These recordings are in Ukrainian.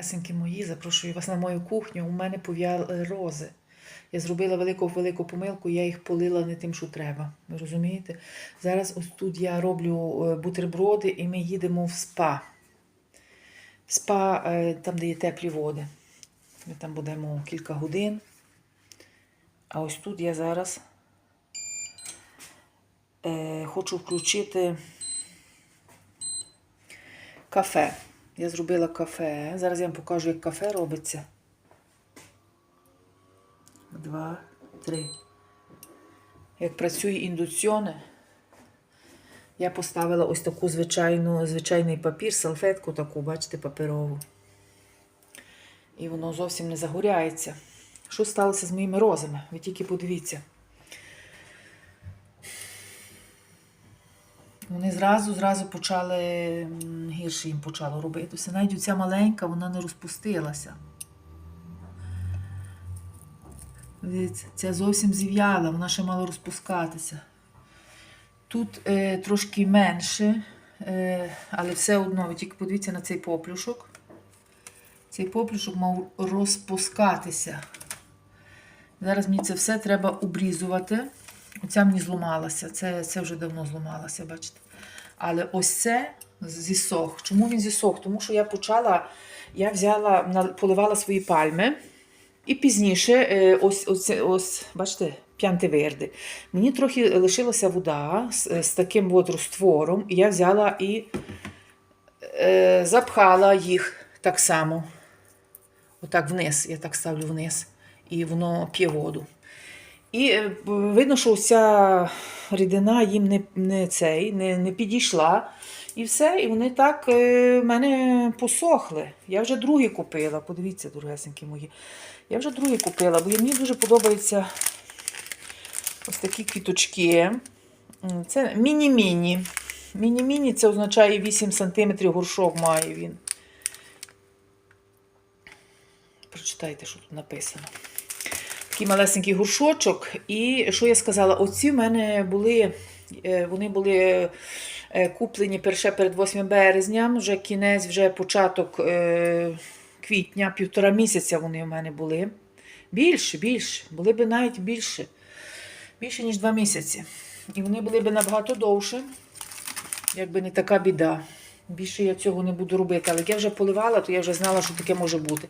Дорогесенькі мої, запрошую вас на мою кухню. У мене пов'яли рози. Я зробила велику-велику помилку, я їх полила не тим, що треба. Ви розумієте? Зараз ось тут я роблю е, бутерброди і ми їдемо в спа. Спа, е, там, де є теплі води. Ми там будемо кілька годин. А ось тут я зараз е, хочу включити кафе. Я зробила кафе. Зараз я вам покажу, як кафе робиться. Два, три. Як працює індуціоне, я поставила ось таку звичайну, звичайний папір, салфетку таку, бачите, паперову. І воно зовсім не загоряється. Що сталося з моїми розами? Ви тільки подивіться. Вони зразу зразу почали гірше їм почало робитися. Навіть оця маленька, вона не розпустилася. Дивіться, ця зовсім зів'яла, вона ще мала розпускатися. Тут е, трошки менше, е, але все одно, ви тільки подивіться на цей поплюшок. Цей поплюшок мав розпускатися. Зараз мені це все треба обрізувати. Оця мені зламалася. Це, це вже давно зламалося, бачите. Але ось це зісох. Чому він зісох? Тому що я почала, я взяла, поливала свої пальми. І пізніше, е, ось, ось, ось бачите, п'янтиверди. Мені трохи лишилася вода з, з таким от розтвором, і я взяла і е, запхала їх так само. Отак вниз. Я так ставлю вниз. І воно п'є воду. І е, видно, що ця рідина їм не, не, цей, не, не підійшла. І все, і вони так е, в мене посохли. Я вже другі купила. Подивіться, дорогесенькі мої. Я вже другі купила, бо мені дуже подобаються ось такі квіточки. Це міні-міні. Міні-міні це означає 8 см горшок має він. Прочитайте, що тут написано. Такий малесенький горшочок. І що я сказала? Оці в мене були, е, вони були е, куплені перше перед 8 березня, вже кінець, вже початок е, квітня, півтора місяця вони в мене були. Більше, більше, були б навіть більше. Більше, ніж два місяці. І вони були б набагато довше, якби не така біда. Більше я цього не буду робити. Але як я вже поливала, то я вже знала, що таке може бути.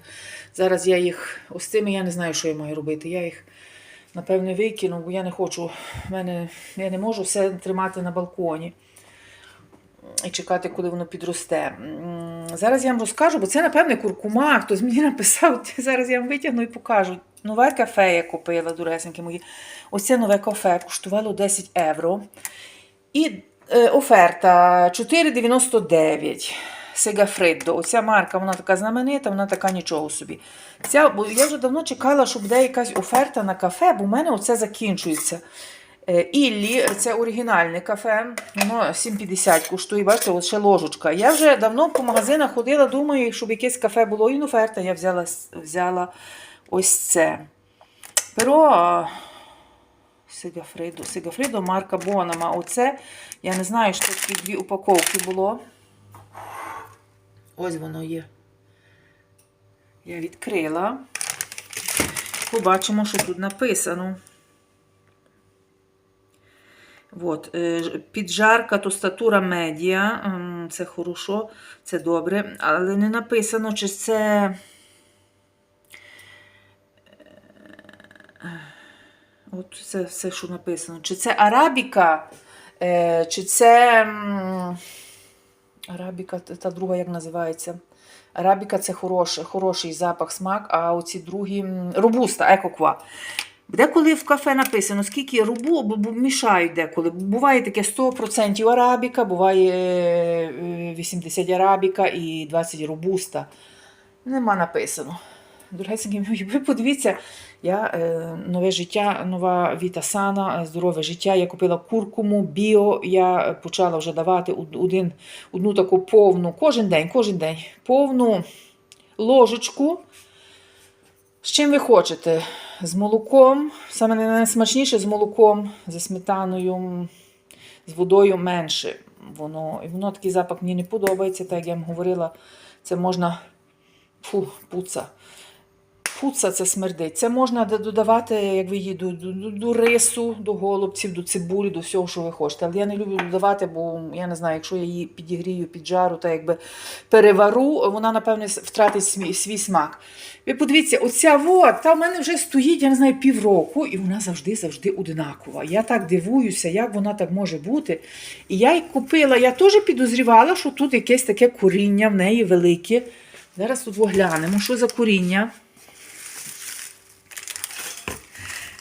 Зараз я їх, ось цими я не знаю, що я маю робити. Я їх, напевне, викину, бо я не хочу, мене, я не можу все тримати на балконі і чекати, коли воно підросте. Зараз я вам розкажу, бо це, напевне, куркума. Хтось мені написав, зараз я вам витягну і покажу. Нове кафе я купила, дуресенькі мої. Ось це нове кафе коштувало 10 євро. І оферта 4,99. Сегафриддо. Оця марка, вона така знаменита, вона така нічого собі. Ця, бо я вже давно чекала, щоб буде якась оферта на кафе, бо в мене оце закінчується. Е, Іллі, це оригінальне кафе, воно 7,50 коштує, бачите, ще ложечка. Я вже давно по магазинах ходила, думаю, щоб якесь кафе було і оферта, я взяла, взяла ось це. Перо а, Сигафридо, Сигафридо, марка Бонама. Оце, я не знаю, що такі дві упаковки було. Ось воно є. Я відкрила. Побачимо, що тут написано. От, е, піджарка, тостатура медіа. Це хорошо, це добре. Але не написано, чи це. От це все, що написано. Чи це арабіка, е, чи це. Арабіка, та друга як називається? Арабіка це хороший, хороший запах, смак, а оці другі робуста, екоква. Деколи в кафе написано, скільки рубу, мішають деколи. Буває таке 100% арабіка, буває е, 80 арабіка і 20 робуста. Нема написано. Дорогесенькі мої, ви подивіться, я е, нове життя, нова Віта Сана, е, здорове життя. Я купила куркуму, біо. Я почала вже давати один, одну таку повну, кожен день, кожен день, повну ложечку. З чим ви хочете? З молоком, саме найсмачніше з молоком, зі сметаною, з водою менше. Воно, і воно такий запах мені не подобається, так як я вам говорила, це можна Фу, пуца. Пуца це смердить. Це можна додавати, як ви її, до, до, до- до рису, до голубців, до цибулі, до всього, що ви хочете. Але я не люблю додавати, бо я не знаю, якщо я її підігрію під жару та якби перевару, вона, напевне, втратить свій, свій смак. Ви подивіться, оця вот, та в мене вже стоїть, я не знаю, півроку, і вона завжди-завжди одинакова. Я так дивуюся, як вона так може бути. І я її купила, я теж підозрівала, що тут якесь таке коріння в неї велике. Зараз тут оглянемо, що за коріння.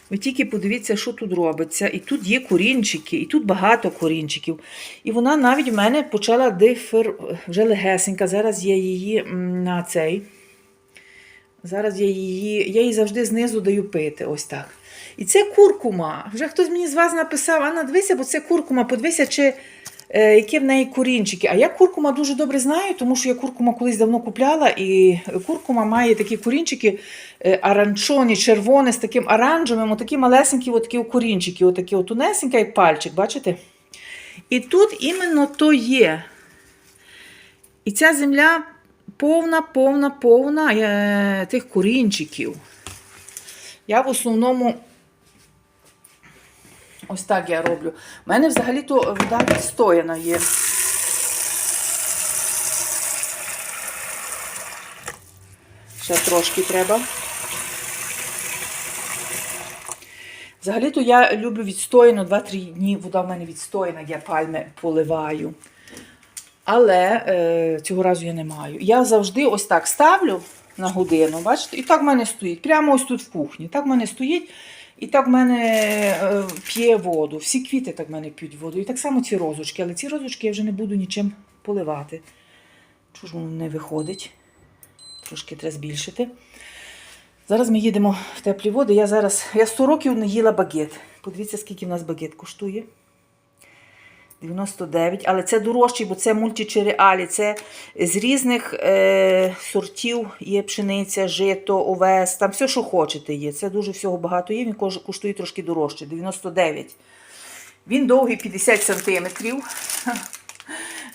Ви тільки подивіться, що тут робиться. І тут є корінчики, і тут багато корінчиків. І вона навіть в мене почала дифер, вже легесенька. Зараз я її на цей. Зараз я її, я її завжди знизу даю пити. Ось так. І це куркума. Вже хтось мені з вас написав, Анна, дивися, бо це куркума, подивися, чи які в неї корінчики. А я куркума дуже добре знаю, тому що я куркума колись давно купляла, і куркума має такі корінчики е, аранчоні, червоні, з таким оранжевим, отакі малесенькі отакі корінчики, отакі отунесенькі, як пальчик, бачите? І тут іменно то є. І ця земля повна, повна, повна е, тих корінчиків. Я в основному ось так я роблю. У мене взагалі-то вода відстояна є. Ще трошки треба. Взагалі-то я люблю відстояно 2-3 дні. Вода в мене відстояна, я пальми поливаю. Але е, цього разу я не маю. Я завжди ось так ставлю на годину, бачите, і так в мене стоїть. Прямо ось тут в кухні. Так в мене стоїть, і так в мене е, п'є воду. Всі квіти так в мене п'ють воду. І так само ці розочки. Але ці розочки я вже не буду нічим поливати. Чого ж воно не виходить? Трошки треба збільшити. Зараз ми їдемо в теплі води. Я зараз я 100 років не їла багет. Подивіться, скільки в нас багет коштує. 99, але це дорожчий, бо це мультичереалі. Це з різних е, сортів є пшениця, жито, овес, там все, що хочете є. Це дуже всього багато є. Він коштує трошки дорожче. 99. Він довгий 50 сантиметрів.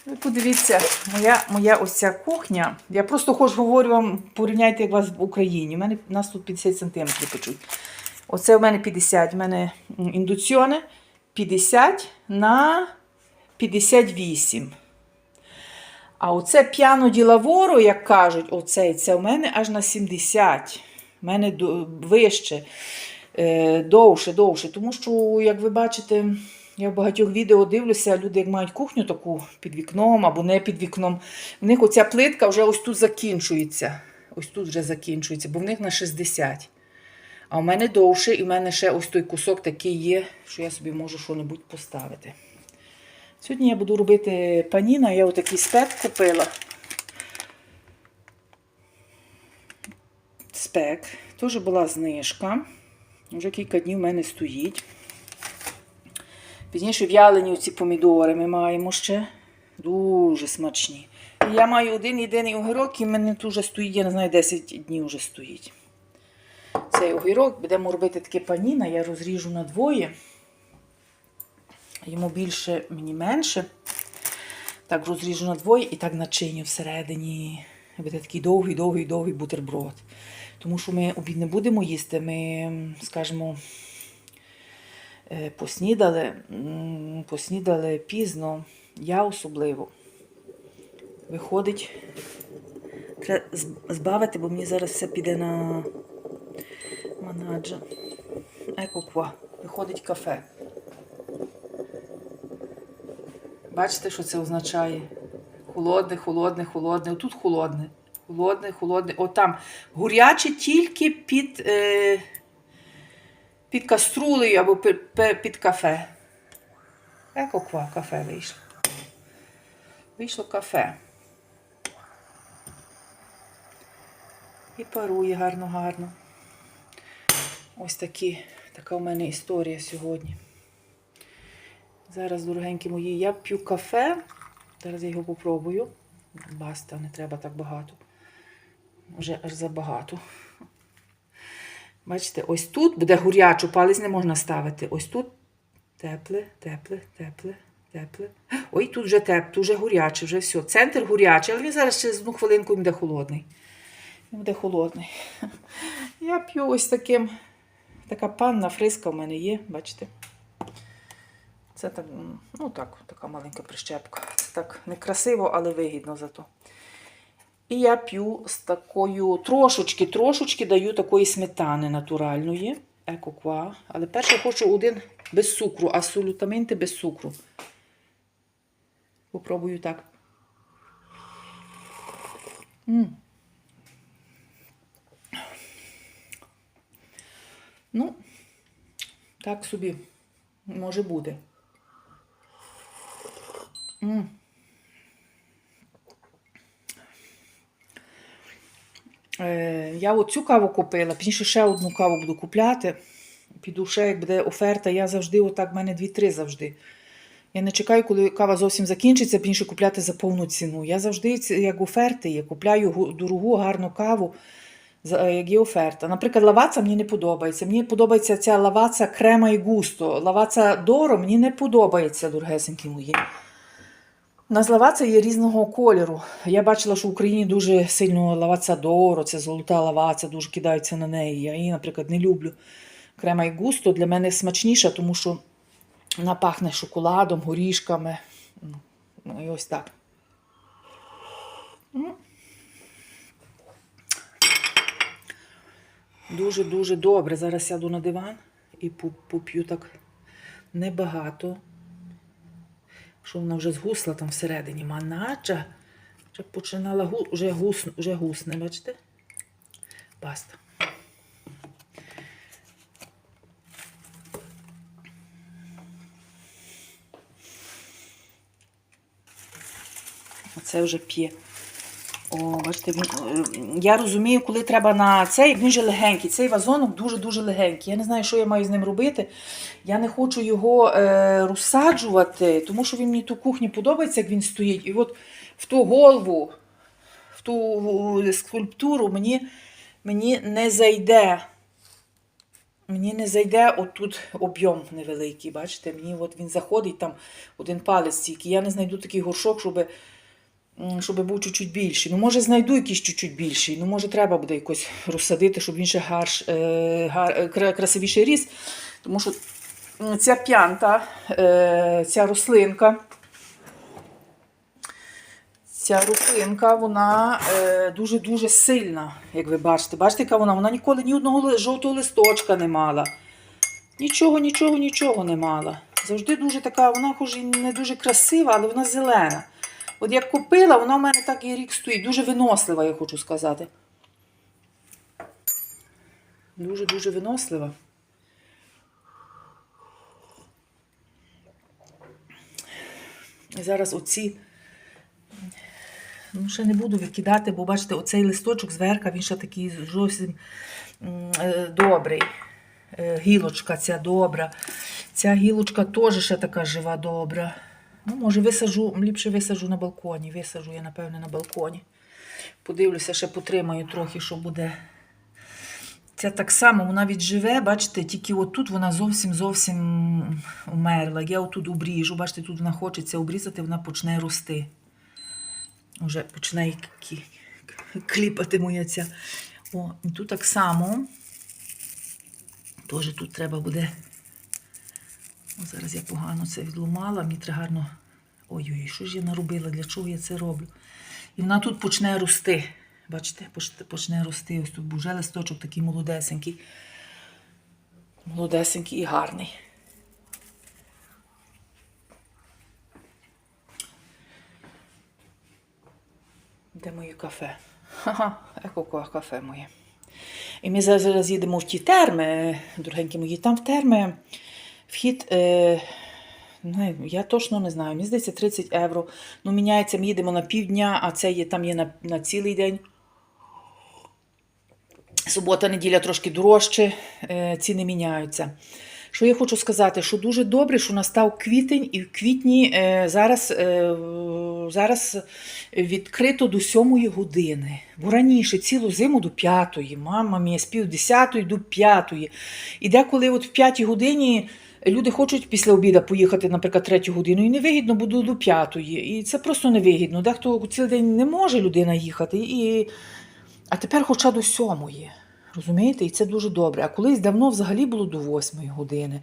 Ви подивіться, моя, моя ось ця кухня. Я просто хоч говорю вам, порівняйте, як вас в Україні. У мене у нас тут 50 сантиметрів печуть. Оце у мене 50. У мене м, індуціоне 50 на 58. А оце п'яно ділаворо, як кажуть, оцей, це у мене аж на 70. У мене вище, е, довше, довше. Тому що, як ви бачите, я в багатьох відео дивлюся, люди, як мають кухню таку під вікном або не під вікном, в них оця плитка вже ось тут закінчується. Ось тут вже закінчується, бо в них на 60. А у мене довше, і в мене ще ось той кусок такий є, що я собі можу що-небудь поставити. Сьогодні я буду робити паніна, я отакий спек купила. Спек. Теж була знижка. Вже кілька днів в мене стоїть. Пізніше в'ялені ці помідори ми маємо ще. Дуже смачні. І я маю один єдиний огірок, і в мене тут стоїть, я не знаю, 10 днів вже стоїть. Цей огірок будемо робити таке паніна, я розріжу на двоє. Йому більше, мені менше. Так розріжу на двоє і так начиню всередині. Буде такий довгий, довгий, довгий бутерброд. Тому що ми обід не будемо їсти, ми, скажімо, е, поснідали, поснідали пізно, я особливо. Виходить, треба збавити, бо мені зараз все піде на манаджа. Екоква. Виходить кафе. Бачите, що це означає? Холодне, холодне, холодне. Отут холодне. Холодне, холодне. От там гуряче тільки під, е, під каструлею або під, кафе. Екоква кафе вийшло. Вийшло кафе. І парує гарно-гарно. Ось такі, така у мене історія сьогодні. Зараз, дорогенькі мої, я п'ю кафе. Зараз я його попробую. Баста, не треба так багато. Вже аж забагато. Бачите, ось тут буде гурячу, палець не можна ставити. Ось тут тепле, тепле, тепле, тепле. Ой, тут вже тепле, тут вже гуряче, вже все. Центр гурячий, але він зараз через одну хвилинку буде холодний. Він буде холодний. Я п'ю ось таким. Така панна фриска в мене є, бачите? Це так, ну так, така маленька прищепка. Так некрасиво, але вигідно зато. І я п'ю з такою трошечки, трошечки даю такої сметани натуральної, екоква. Але перше хочу один без цукру, абсолютаменти без цукру. Попробую так. М. Ну, так собі може бути. Е, я оцю каву купила, пізніше ще одну каву буду купляти. Піду ще, як буде оферта, я завжди, отак, в мене 2-3 завжди. Я не чекаю, коли кава зовсім закінчиться, пізніше купляти за повну ціну. Я завжди, як оферти є, купляю дорогу, гарну каву, е, як є оферта. Наприклад, лаваца мені не подобається. Мені подобається ця лаваца крема і густо. Лаваца доро мені не подобається, дорогесенькі мої. У нас лаваца є різного кольору. Я бачила, що в Україні дуже сильно лаваца доро, це золота лаваца, дуже кидаються на неї. Я її, наприклад, не люблю. Крема і густо для мене смачніша, тому що вона пахне шоколадом, горішками. Ну, і ось так. Дуже-дуже добре. Зараз сяду на диван і поп'ю так небагато. Що вона вже згусла там всередині. Манача вже починала гу... вже, гус... вже гусне, бачите? Паста. Оце вже п'є. О, бачите, е, я розумію, коли треба на цей, він же легенький. Цей вазонок дуже-дуже легенький. Я не знаю, що я маю з ним робити. Я не хочу його е, розсаджувати, тому що він мені ту кухні подобається, як він стоїть. І от в ту голову, в ту скульптуру мені, мені не зайде. Мені не зайде отут об'єм невеликий. Бачите, мені от він заходить там один палець тільки. Я не знайду такий горшок, щоб, щоб був чуть-чуть більший. Ну, може, знайду якийсь чуть-чуть більший. Ну, може, треба буде якось розсадити, щоб він ще гарш, е, гар, е, красивіше ріс. Тому що ця п'янта, е, ця рослинка. Ця рослинка, вона дуже-дуже сильна, як ви бачите. Бачите, яка вона? Вона ніколи ні одного жовтого листочка не мала. Нічого, нічого, нічого не мала. Завжди дуже така, вона хоч і не дуже красива, але вона зелена. От як купила, вона в мене так і рік стоїть. Дуже винослива, я хочу сказати. Дуже-дуже винослива. І зараз оці. Ну, ще не буду викидати, бо бачите, оцей листочок зверху, він ще такий зовсім е, добрий. Е, Гілочка ця добра. Ця гілочка теж ще така жива добра. Ну, може, висажу, ліпше висажу на балконі. Висажу я, напевне, на балконі. Подивлюся, ще потримаю трохи, що буде. Ця так само, вона відживе, бачите, тільки отут вона зовсім зовсім умерла. Я отут обріжу, бачите, тут вона хочеться обрізати, вона почне рости. Уже кі- кліпати моя ця. О, і тут так само. Теж тут треба буде. О, зараз я погано це відломала, мені треба гарно. Ой-ой, що ж я наробила? Для чого я це роблю? І вона тут почне рости. Бачите, почне рости. Ось тут був вже листочок такий молодесенький. Молодесенький і гарний. Де моє кафе? Ха-ха, еко кафе моє. І ми зараз їдемо в ті терми, дорогенькі мої, там в терми вхід, е, ну, я точно не знаю, мені здається 30 євро. Ну, міняється, ми їдемо на півдня, а це є, там є на, на цілий день. Субота, неділя трошки дорожче, е, ціни міняються. Що я хочу сказати, що дуже добре, що настав квітень, і в квітні е, зараз, е, зараз відкрито до сьомої години. Бо раніше цілу зиму до п'ятої, мама мія, з пів десятої до п'ятої. І деколи от в п'ятій годині люди хочуть після обіду поїхати, наприклад, третю годину, і невигідно буде до п'ятої. І це просто невигідно. Дехто цілий день не може людина їхати. І А тепер хоча до сьомої. Розумієте? І це дуже добре. А колись давно взагалі було до восьмої години.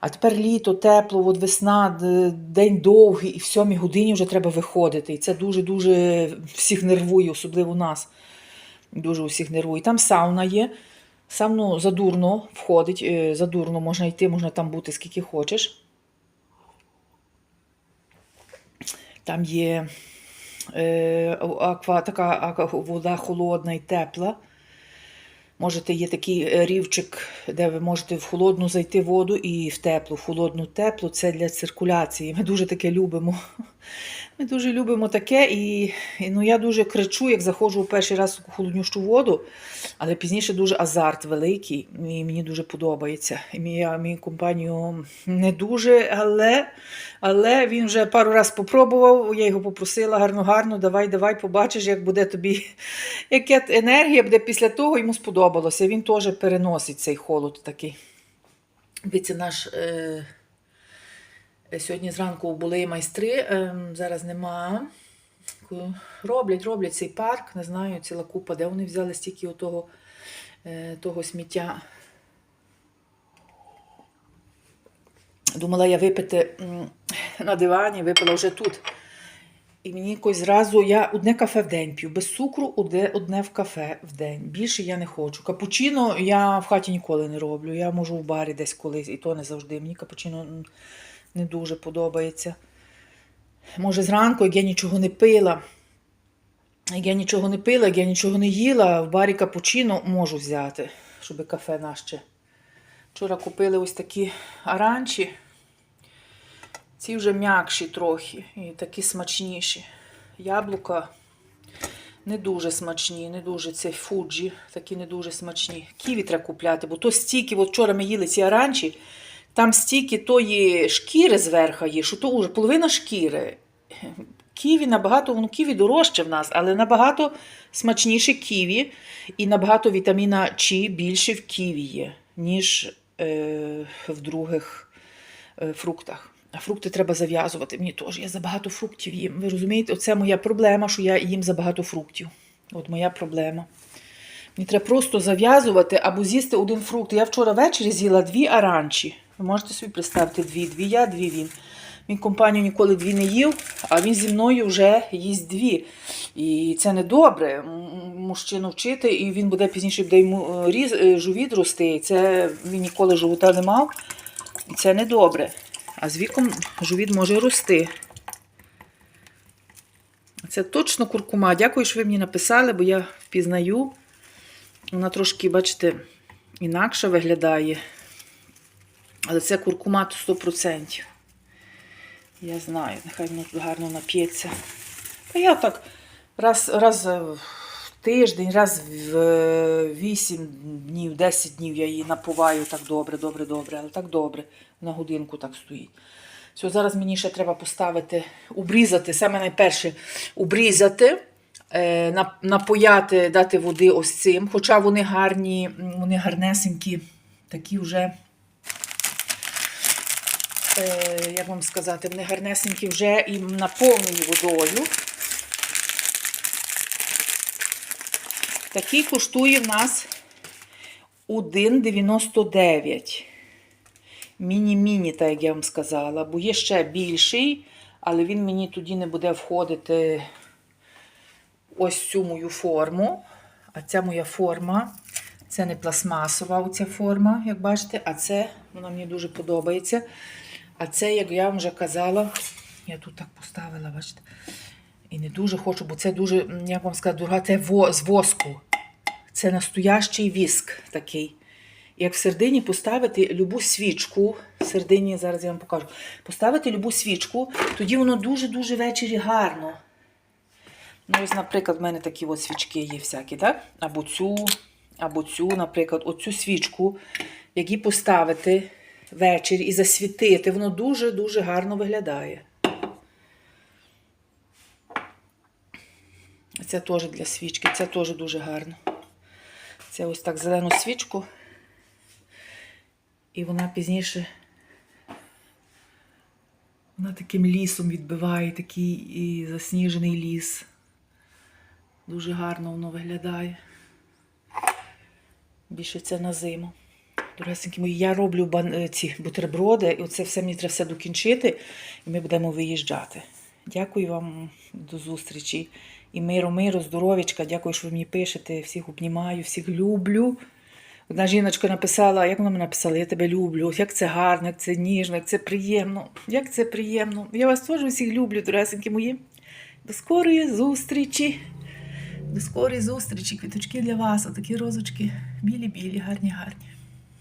А тепер літо, тепло, от весна, день довгий, і в сьомій годині вже треба виходити. І це дуже-дуже всіх нервує, особливо нас. Дуже усіх нервує. Там сауна є. Сауну задурно входить, е, задурно можна йти, можна там бути скільки хочеш. Там є е, аква, така вода холодна і тепла. Можете, є такий е, рівчик, де ви можете в холодну зайти воду і в теплу, в холодну теплу. Це для циркуляції. Ми дуже таке любимо. Ми дуже любимо таке, і, ну, я дуже кричу, як заходжу перший раз у холоднющу воду, але пізніше дуже азарт великий, і мені дуже подобається. І мій, мій компанію не дуже, але, але він вже пару разів попробував. Я його попросила гарно-гарно, давай, давай, побачиш, як буде тобі, яка енергія буде після того, йому сподобалося. Він теж переносить цей холод такий. Дивіться, наш. Е... Сьогодні зранку були майстри, ем, зараз нема. Роблять, роблять цей парк, не знаю, ціла купа, де вони взяли стільки того, того сміття. Думала я випити на дивані, випила вже тут. І мені якось зразу я одне кафе в день п'ю, без цукру одне, одне в кафе в день. Більше я не хочу. Капучино я в хаті ніколи не роблю. Я можу в барі десь колись, і то не завжди. Мені капучино не дуже подобається. Може, зранку, як я нічого не пила. Як я нічого не пила, як я нічого не їла, в барі капучино можу взяти, щоб кафе наше. Вчора купили ось такі аранчі. Ці вже м'якші трохи і такі смачніші. Яблука не дуже смачні, не дуже це фуджі, такі не дуже смачні. Ківі треба купляти, бо то стільки, от вчора ми їли ці аранчі, там стільки тої шкіри зверху є, що то вже половина шкіри. Ківі набагато, воно ківі дорожче в нас, але набагато смачніше ківі і набагато вітаміна Ч більше в ківі є, ніж е, в других е, фруктах. А фрукти треба зав'язувати. Мені теж я забагато фруктів їм. Ви розумієте, оце моя проблема, що я їм забагато фруктів. От моя проблема. Мені треба просто зав'язувати або з'їсти один фрукт. Я вчора ввечері з'їла дві аранчі. Ви можете собі представити дві, дві я, дві він. Мій компанію ніколи дві не їв, а він зі мною вже їсть дві. І це не добре. Мужчину вчити, і він буде пізніше буде йому е, різ, е, живіт рости. Це він ніколи живота не мав. І це не добре. А з віком живіт може рости. Це точно куркума. Дякую, що ви мені написали, бо я впізнаю. Вона трошки, бачите, інакше виглядає. Але це куркума 100%. Я знаю, нехай воно тут гарно нап'ється. Та я так раз, раз в тиждень, раз в 8 днів, 10 днів я її напуваю так добре, добре, добре, але так добре. На годинку так стоїть. Все, зараз мені ще треба поставити, обрізати, саме найперше, обрізати, е, напояти, дати води ось цим. Хоча вони гарні, вони гарнесенькі, такі вже е, як вам сказати, вони гарнесенькі вже і наповнені водою. Такий коштує в нас 1,99. Міні-міні, так як я вам сказала, бо є ще більший, але він мені тоді не буде входити ось цю мою форму. А ця моя форма, це не пластмасова оця форма, як бачите, а це вона мені дуже подобається. А це, як я вам вже казала, я тут так поставила, бачите. І не дуже хочу, бо це дуже, як вам сказати, дорога, це з воску. Це настоящий віск такий. Як в середині поставити любу свічку, в середині, зараз я вам покажу, поставити любу свічку, тоді воно дуже-дуже ввечері гарно. Ну, ось, наприклад, в мене такі от свічки є всякі, так? Або цю, або цю, наприклад, оцю свічку, які поставити ввечері і засвітити, воно дуже-дуже гарно виглядає. Це теж для свічки, це теж дуже гарно. Це ось так зелену свічку. І вона пізніше вона таким лісом відбиває, такий і засніжений ліс. Дуже гарно воно виглядає. Більше це на зиму. Дорогесенькі мої, я роблю е, ці бутерброди, і оце все мені треба все докінчити, і ми будемо виїжджати. Дякую вам до зустрічі. І миру, миру, здоров'ячка. Дякую, що ви мені пишете. Всіх обнімаю, всіх люблю. Одна жіночка написала, як вона мені написала, я тебе люблю, як це гарно, як це ніжно, як це приємно, як це приємно. Я вас теж усіх люблю, дорогесенькі мої. До скорої зустрічі. До скорої зустрічі, квіточки для вас, отакі розочки. Білі-білі, гарні, гарні.